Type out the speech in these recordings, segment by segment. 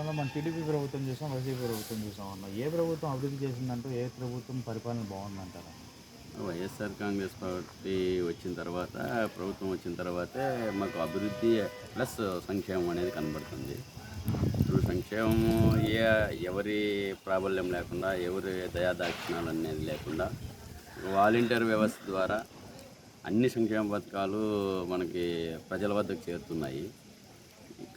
అలా మన టీడీపీ ప్రభుత్వం చూసాం వైసీపీ ప్రభుత్వం చూసాం అన్న. ఏ ప్రభుత్వం అభివృద్ధి చేసిందంటూ ఏ ప్రభుత్వం పరిపాలన బాగుందంటారా? వైఎస్ఆర్ కాంగ్రెస్ పార్టీ వచ్చిన తర్వాత ప్రభుత్వం వచ్చిన తర్వాతే మాకు అభివృద్ధి ప్లస్ సంక్షేమం అనేది కనబడుతుంది. ఇప్పుడు సంక్షేమం ఏ ఎవరి ప్రాబల్యం లేకుండా ఎవరి దయాదాక్షిణాలు అనేది లేకుండా వాలంటీర్ వ్యవస్థ ద్వారా అన్ని సంక్షేమ పథకాలు మనకి ప్రజల వద్దకు చేరుతున్నాయి.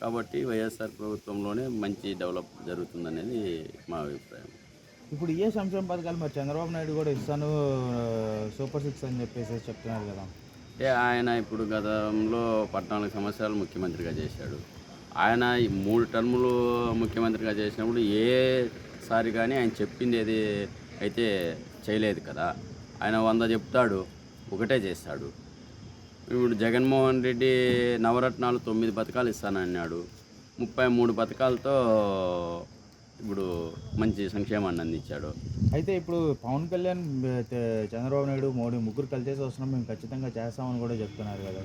కాబట్టి వైఎస్ఆర్ ప్రభుత్వంలోనే మంచి డెవలప్ జరుగుతుందనేది మా అభిప్రాయం. ఇప్పుడు ఏ సంక్షేమ పథకాలు మరి చంద్రబాబు నాయుడు కూడా ఇస్తాను సూపర్ సిక్స్ అని చెప్పేసి చెప్తున్నారు కదా. అంటే ఆయన ఇప్పుడు గతంలో పద్నాలుగు సంవత్సరాలు ముఖ్యమంత్రిగా చేశాడు. ఆయన ఈ మూడు టర్ములు ముఖ్యమంత్రిగా చేసినప్పుడు ఏసారి కానీ ఆయన చెప్పింది ఏది అయితే చేయలేదు కదా. ఆయన వంద చెప్తాడు ఒకటే చేస్తాడు. ఇప్పుడు జగన్మోహన్ రెడ్డి నవరత్నాలు తొమ్మిది పథకాలు ఇస్తానన్నాడు ముప్పై మూడు పథకాలతో ఇప్పుడు మంచి సంక్షేమాన్ని అందించాడు. అయితే ఇప్పుడు పవన్ కళ్యాణ్ చంద్రబాబు నాయుడు మోడీ ముగ్గురు కలిసేసి వస్తున్నాం మేము ఖచ్చితంగా చేస్తామని కూడా చెప్తున్నారు కదా.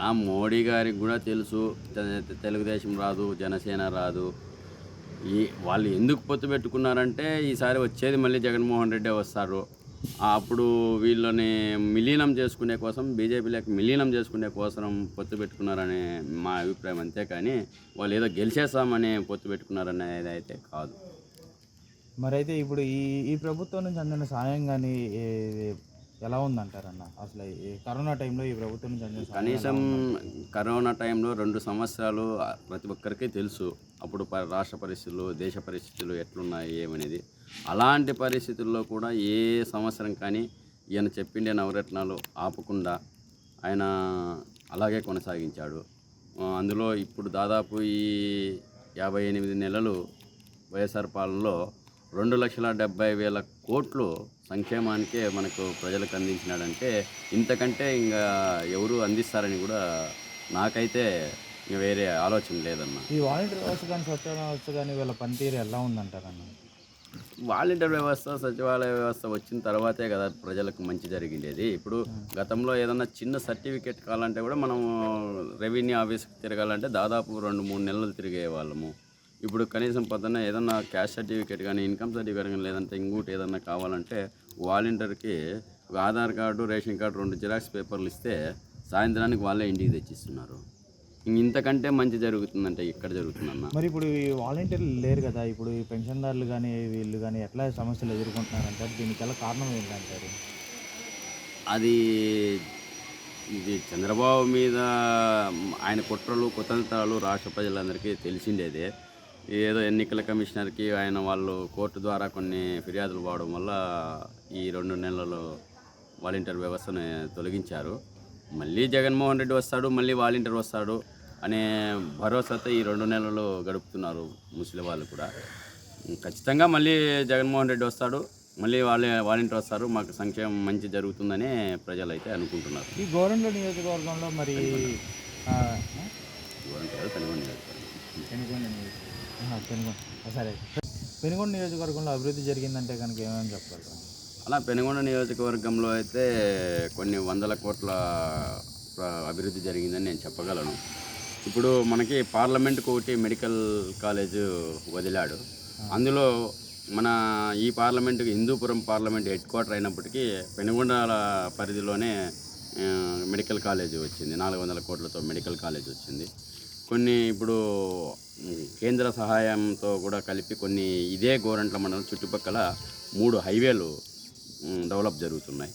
నా మోడీ గారికి కూడా తెలుసు తెలుగుదేశం రాదు జనసేన రాదు. ఈ వాళ్ళు ఎందుకు పొత్తు పెట్టుకున్నారంటే ఈసారి వచ్చేది మళ్ళీ జగన్మోహన్ రెడ్డి వస్తారు. అప్పుడు వీళ్ళని మిలీనం చేసుకునే కోసం బీజేపీలోకి మిలీనం చేసుకునే కోసం పొత్తు పెట్టుకున్నారనే మా అభిప్రాయం అంతేకాని వాళ్ళు ఏదో గెలిచేస్తామని పొత్తు పెట్టుకున్నారనేది అయితే కాదు. మరి అయితే ఇప్పుడు ఈ ఈ ప్రభుత్వం నుంచి అందిన సాయం కానీ ఎలా ఉందంటారన్న? అసలు ఈ కరోనా టైంలో ఈ ప్రభుత్వం నుంచి కనీసం? కరోనా టైంలో రెండు సంవత్సరాలు ప్రతి ఒక్కరికి తెలుసు అప్పుడు రాష్ట్ర పరిస్థితులు దేశ పరిస్థితులు ఎట్లున్నాయి ఏమనేది. అలాంటి పరిస్థితుల్లో కూడా ఏ సంవత్సరం కానీ ఈయన చెప్పిండే నవరత్నాలు ఆపకుండా ఆయన అలాగే కొనసాగించాడు. అందులో ఇప్పుడు దాదాపు ఈ యాభై ఎనిమిది నెలలు వైఎస్ఆర్ పాలనలో రెండు లక్షల డెబ్బై వేల కోట్లు సంక్షేమానికే మనకు ప్రజలకు అందించినాడంటే ఇంతకంటే ఇంకా ఎవరు అందిస్తారని కూడా నాకైతే వేరే ఆలోచన లేదన్న. ఈ వాలంటీర్ వ్యవస్థ కానీ స్వచ్ఛ వ్యవస్థ కానీ వీళ్ళ పనితీరు ఎలా ఉందంటారన్న? వాలంటీర్ వ్యవస్థ సచివాలయ వ్యవస్థ వచ్చిన తర్వాతే కదా ప్రజలకు మంచి జరిగిండేది. ఇప్పుడు గతంలో ఏదన్నా చిన్న సర్టిఫికేట్ కావాలంటే కూడా మనం రెవెన్యూ ఆఫీస్కి తిరగాలంటే దాదాపు రెండు మూడు నెలలు తిరిగే వాళ్ళము. ఇప్పుడు కనీసం పొద్దున్న ఏదన్నా క్యాష్ సర్టిఫికేట్ కానీ ఇన్కమ్ సర్టిఫికేట్ కానీ లేదంటే ఇంకోటి ఏదన్నా కావాలంటే వాలంటీర్కి ఒక ఆధార్ కార్డు రేషన్ కార్డు రెండు జిరాక్స్ పేపర్లు ఇస్తే సాయంత్రానికి వాళ్ళే ఇంటికి తెచ్చిస్తున్నారు. ఇంతకంటే మంచి జరుగుతుందంటే ఇక్కడ జరుగుతుందన్న మరి ఇప్పుడు ఈ వాలంటీర్లు లేరు కదా ఇప్పుడు ఈ పెన్షన్దారులు కానీ వీళ్ళు కానీ ఎట్లా సమస్యలు ఎదుర్కొంటున్నారంటారు? దీనికి ఎలా కారణం ఏంటంటారు? అది ఇది చంద్రబాబు మీద ఆయన కుట్రలు కుతంత్రాలు రాష్ట్ర ప్రజలందరికీ తెలిసిండేదే ఏదో ఎన్నికల కమిషనర్కి ఆయన వాళ్ళు కోర్టు ద్వారా కొన్ని ఫిర్యాదులు పోవడం వల్ల ఈ రెండు నెలలు వాలంటీర్ వ్యవస్థను తొలగించారు. మళ్ళీ జగన్మోహన్ రెడ్డి వస్తాడు మళ్ళీ వాలంటీర్ వస్తాడు. అనే భరోసాతో ఈ రెండు నెలలు గడుపుతున్నారు ముసలి వాళ్ళు కూడా. ఖచ్చితంగా మళ్ళీ జగన్మోహన్ రెడ్డి వస్తాడు మళ్ళీ వాళ్ళే వాలంటీర్ వస్తారు. మాకు సంక్షేమం మంచి జరుగుతుందనే ప్రజలు అయితే అనుకుంటున్నారు. ఈ గోరంట్ల నియోజకవర్గంలో మరి సరే. పెనుగొండ నియోజకవర్గంలో అభివృద్ధి జరిగిందంటే కనుక ఏమేమి చెప్పగలరు? అలా పెనుగొండ నియోజకవర్గంలో అయితే కొన్ని వందల కోట్ల అభివృద్ధి జరిగిందని నేను చెప్పగలను. ఇప్పుడు మనకి పార్లమెంట్కి ఒకటి మెడికల్ కాలేజ్ వదిలాడు. అందులో మన ఈ పార్లమెంట్కి హిందూపురం పార్లమెంట్ హెడ్ క్వార్టర్ అయినప్పటికీ పెనుగొండ పరిధిలోనే మెడికల్ కాలేజ్ వచ్చింది. నాలుగు వందల కోట్లతో మెడికల్ కాలేజ్ వచ్చింది. కొన్ని ఇప్పుడు కేంద్ర సహాయంతో కూడా కలిపి కొన్ని ఇదే గోరంట్ల మండలం చుట్టుపక్కల మూడు హైవేలు డెవలప్ జరుగుతున్నాయి.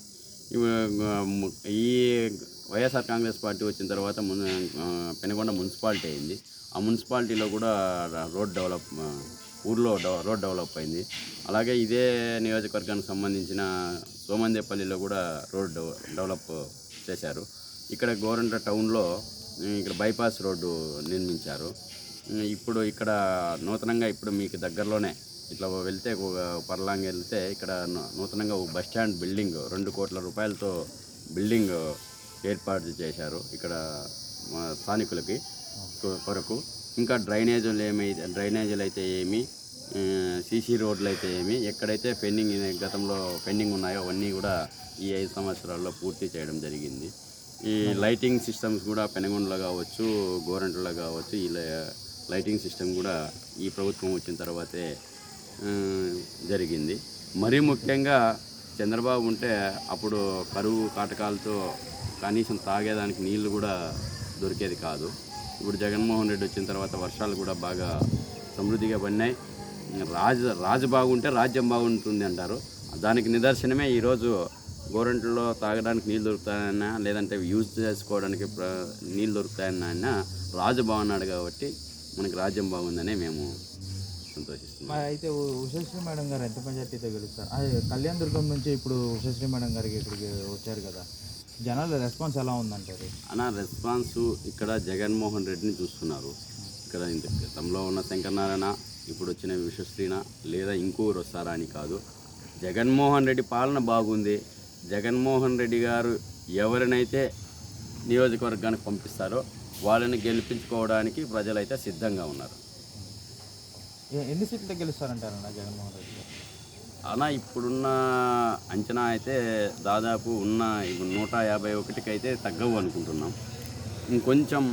ఈ వైఎస్ఆర్ కాంగ్రెస్ పార్టీ వచ్చిన తర్వాత మున్ పెనగొండ మున్సిపాలిటీ అయింది. ఆ మున్సిపాలిటీలో కూడా రోడ్ డెవలప్ ఊర్లో రోడ్ డెవలప్ అయింది. అలాగే ఇదే నియోజకవర్గానికి సంబంధించిన సోమందేపల్లిలో కూడా రోడ్ డెవ- డెవలప్ చేశారు. ఇక్కడ గోరంట్ల టౌన్లో ఇక్కడ బైపాస్ రోడ్డు నిర్మించారు. ఇప్పుడు ఇక్కడ నూతనంగా ఇప్పుడు మీకు దగ్గరలోనే ఇట్లా వెళ్తే పర్లాంగ్ వెళ్తే ఇక్కడ నూతనంగా ఒక బస్ స్టాండ్ బిల్డింగ్ రెండు కోట్ల రూపాయలతో బిల్డింగ్ ఏర్పాటు చేశారు ఇక్కడ స్థానికులకి కొ- కొరకు. ఇంకా డ్రైనేజీలు ఏమి డ్రైనేజీలు అయితే ఏమి సీసీ రోడ్లు అయితే ఏమి ఎక్కడైతే పెండింగ్ గతంలో పెండింగ్ ఉన్నాయో అవన్నీ కూడా ఈ ఐదు సంవత్సరాల్లో పూర్తి చేయడం జరిగింది. ఈ లైటింగ్ సిస్టమ్స్ కూడా పెనగొండలో కావచ్చు గోరంటలో కావచ్చు ఇలా లైటింగ్ సిస్టమ్ కూడా ఈ ప్రభుత్వం వచ్చిన తర్వాతే జరిగింది. మరీ ముఖ్యంగా చంద్రబాబు ఉంటే అప్పుడు కరువు కాటకాలతో కనీసం తాగేదానికి నీళ్ళు కూడా దొరికేది కాదు. ఇప్పుడు జగన్మోహన్ రెడ్డి వచ్చిన తర్వాత వర్షాలు కూడా బాగా సమృద్ధిగా పడినాయి. రాజు రాజు బాగుంటే రాజ్యం బాగుంటుంది అంటారు. దానికి నిదర్శనమే ఈరోజు గోరంట్లో తాగడానికి నీళ్ళు దొరుకుతాయన్నా లేదంటే యూజ్ చేసుకోవడానికి నీళ్ళు దొరుకుతాయన్నా రాజు బాగున్నాడు కాబట్టి మనకి రాజ్యం బాగుందనే మేము సంతోషిస్తున్నాం మరి అయితే ఉషశ్రీ మేడం గారు ఎంత మెజార్టీతో గెలుస్తారు? అదే కళ్యాణ్ దుర్గం నుంచి ఇప్పుడు ఉషశ్రీ మేడం గారికి ఇక్కడికి వచ్చారు కదా జనాల రెస్పాన్స్ ఎలా ఉందంటారు? అన్న రెస్పాన్స్ ఇక్కడ జగన్మోహన్ రెడ్డిని చూస్తున్నారు. ఇక్కడ ఇంత గతంలో ఉన్న శంకరనారాయణ ఇప్పుడు వచ్చిన విశ్వశ్రీన లేదా ఇంకొకరు వస్తారా అని కాదు. జగన్మోహన్ రెడ్డి పాలన బాగుంది. జగన్మోహన్ రెడ్డి గారు ఎవరినైతే నియోజకవర్గానికి పంపిస్తారో వాళ్ళని గెలిపించుకోవడానికి ప్రజలైతే సిద్ధంగా ఉన్నారు. ఎన్ని సీట్లు గెలుస్తారంటారన్న జగన్మోహన్ రెడ్డి గారు? అలా ఇప్పుడున్న అంచనా అయితే దాదాపు ఉన్న ఇప్పుడు నూట యాభై ఒకటికి అయితే తగ్గవు అనుకుంటున్నాం. ఇంకొంచెం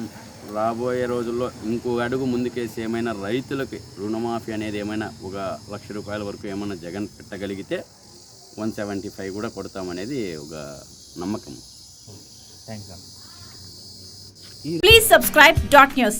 రాబోయే రోజుల్లో ఇంకో అడుగు ముందుకేసి ఏమైనా రైతులకి రుణమాఫీ అనేది ఏమైనా ఒక లక్ష రూపాయల వరకు ఏమైనా జగన్ పెట్టగలిగితే వన్ సెవెంటీ ఫైవ్ కూడా కొడతామనేది ఒక నమ్మకం. థ్యాంక్స్ అన్న. Please subscribe dot news.